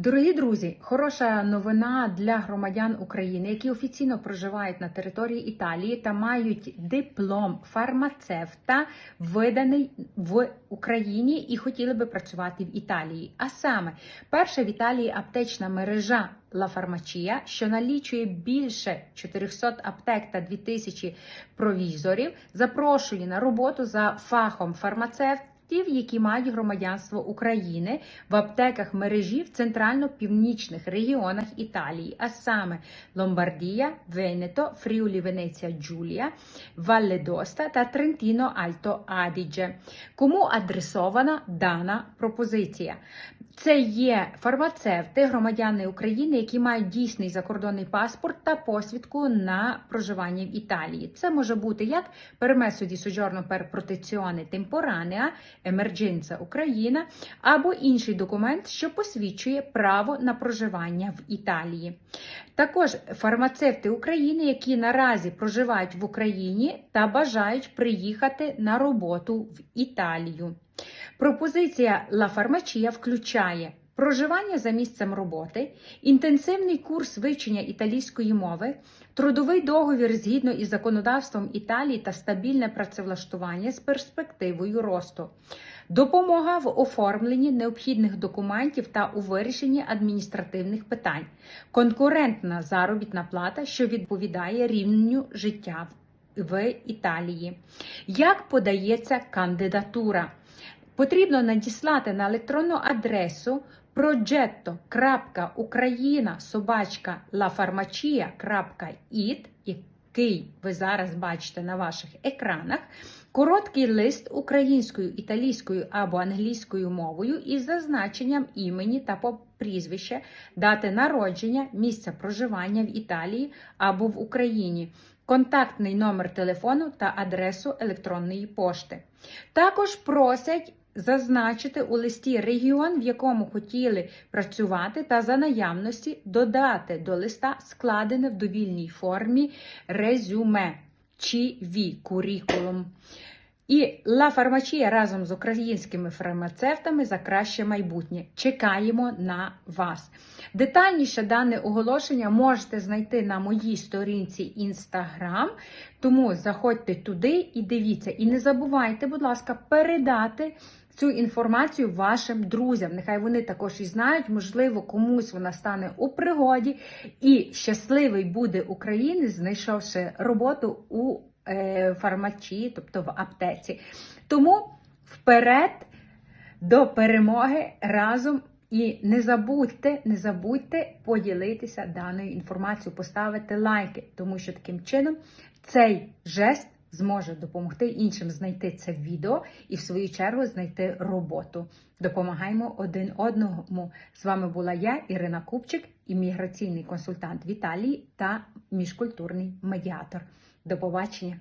Дорогі друзі, хороша новина для громадян України, які офіційно проживають на території Італії та мають диплом фармацевта, виданий в Україні і хотіли би працювати в Італії. А саме, перша в Італії аптечна мережа La Farmacia, що налічує більше 400 аптек та 2000 провізорів, запрошує на роботу за фахом фармацевт. Ті, які мають громадянство України в аптеках мережі в центрально-північних регіонах Італії, а саме Ломбардія, Венето, Фріулі, Венеція, Джулія, Валледоста та Трентіно Альто Адідже. Кому адресована дана пропозиція? Це є фармацевти, громадяни України, які мають дійсний закордонний паспорт та посвідку на проживання в Італії. Це може бути як пермесо di soggiorno per protezione temporanea, Емердженца Україна або інший документ, що посвідчує право на проживання в Італії. Також фармацевти України, які наразі проживають в Україні та бажають приїхати на роботу в Італію. Пропозиція La Farmacia включає проживання за місцем роботи, інтенсивний курс вивчення італійської мови, трудовий договір згідно із законодавством Італії та стабільне працевлаштування з перспективою росту. Допомога в оформленні необхідних документів та у вирішенні адміністративних питань, конкурентна заробітна плата, що відповідає рівню життя в Італії. Як подається кандидатура? Потрібно надіслати на електронну адресу progetto.ukraina який ви зараз бачите на ваших екранах, короткий лист українською, італійською або англійською мовою із зазначенням імені та по прізвище, дати народження, місця проживання в Італії або в Україні контактний номер телефону та адресу електронної пошти. Також просять зазначити у листі регіон, в якому хотіли працювати, та за наявності додати до листа складене в довільній формі резюме чи ві курікулум. І Ла Фармачія разом з українськими фармацевтами за краще майбутнє. Чекаємо на вас. Детальніше дане оголошення можете знайти на моїй сторінці Instagram, тому заходьте туди і дивіться. І не забувайте, будь ласка, передати цю інформацію вашим друзям. Нехай вони також і знають, можливо, комусь вона стане у пригоді, і щасливий буде українець, знайшовши роботу у е, фармачі, тобто в аптеці. Тому вперед до перемоги разом. І не забудьте, не забудьте поділитися даною інформацією, поставити лайки, тому що таким чином цей жест зможе допомогти іншим знайти це відео і, в свою чергу, знайти роботу. Допомагаємо один одному. З вами була я, Ірина Купчик, імміграційний консультант в та міжкультурний медіатор. До побачення!